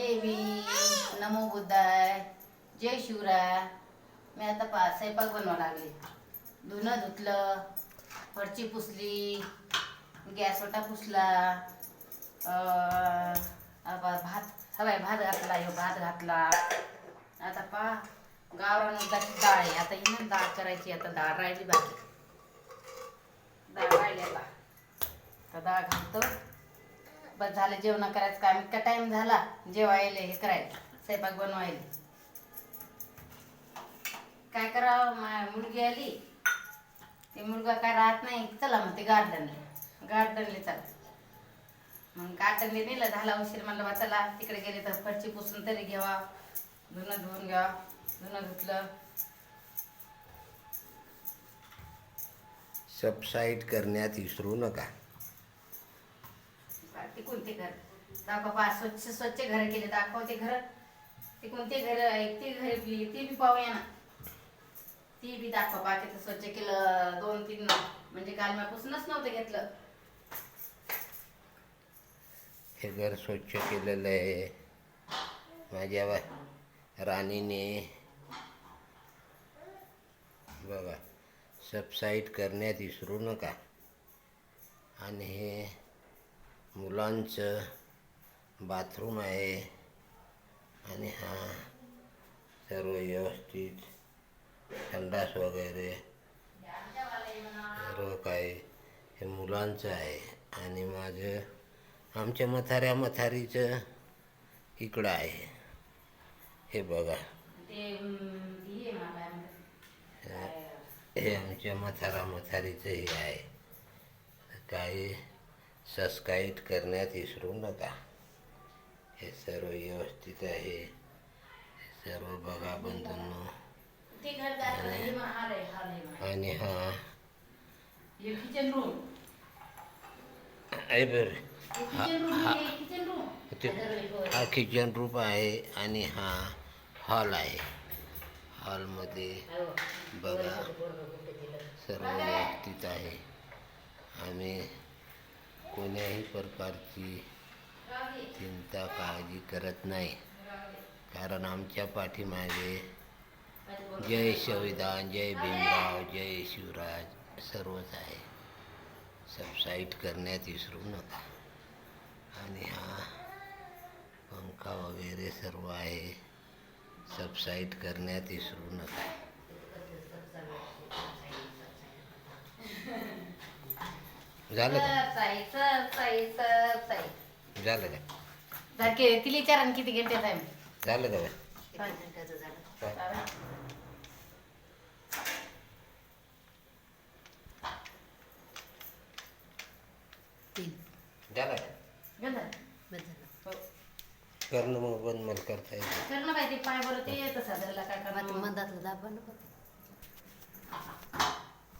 जय भीम नमो बुद्धाय जय शिवराय. मी आता पा स्वयंपाक बनवा लागले. धुणं धुतलं फरची पुसली गॅस ओटा पुसला आता भात हवाय भात घातला ह्यो भात घातला. आता पा गावरान उडदाची डाळ आहे. आता हिनं डाळ करायची आता डाळ राहिली बाकी. डाळ राहिली आता डाळ घालतो. बस झालं जेवण करायचं काम इतका टाइम झाला जेवायला हे करायला स्वयंपाक बनवायला. काय करावं? मा मुलगी आली. ते मुलगा काय राहत नाही. चला मग ते गार्डनला गार्डनला चला. मग गार्डनला नेलं झाला उशीर. म्हणलं बा चला तिकडे गेले तर फरची पुसून तरी घ्यावा धुणं धुवून घ्यावा धुणं धुतलं. सबसाईट करण्यात विसरू नका. ते कोणते घर. दाखवा बा स्वच्छ स्वच्छ घर केले दाखव ते घर. ते कोणते घर आहे ते घर बी ते बी पाहूया ना. ती बी दाखवा बाकी स्वच्छ केलं दोन तीन म्हणजे काल पुसूनच नव्हतं घेतलं. हे घर स्वच्छ केलेलं आहे. माझ्या वा- राणीने बघा सबसाईट करण्यात विसरू नका. आणि हे मुलांचं बाथरूम आहे आणि हा सर्व व्यवस्थित संडास वगैरे सर्व काही हे मुलांचं आहे. आणि माझं आमच्या मथाऱ्या मथारीचं इकडं आहे. हे बघा. हे आमच्या मथारा मथारीचं हे आहे. काही सबस्क्राईब करण्यात विसरू नका. हे सर्व व्यवस्थित आहे. हे सर्व बघा बंधूंनो. हे. आणि हा हे. Kitchen room. आहे हे हे. हा किचन रूम आणि हा हॉल आहे. हॉलमध्ये बघा. सर्व व्यवस्थित आहे. आम्ही कोण्याही प्रकारची चिंता काळजी करत नाही. कारण आमच्या पाठीमागे जय संविधान जय भीमराव जय शिवराज सर्वच आहे. सबसाईट करण्यात विसरू नका. आणि हा पंखा वगैरे सर्व आहे. सबसाईट करण्यात विसरू नका. झालं का? झालं का? सारखे तिला विचारा ना किती घंटे टाइम झालं का? काय? झालं का? हो. करणं मग बंद मला करता येईल कर ना बाई ते पाय बरं ते येतं साधारणला काय करणार मधातलं दाबा नको.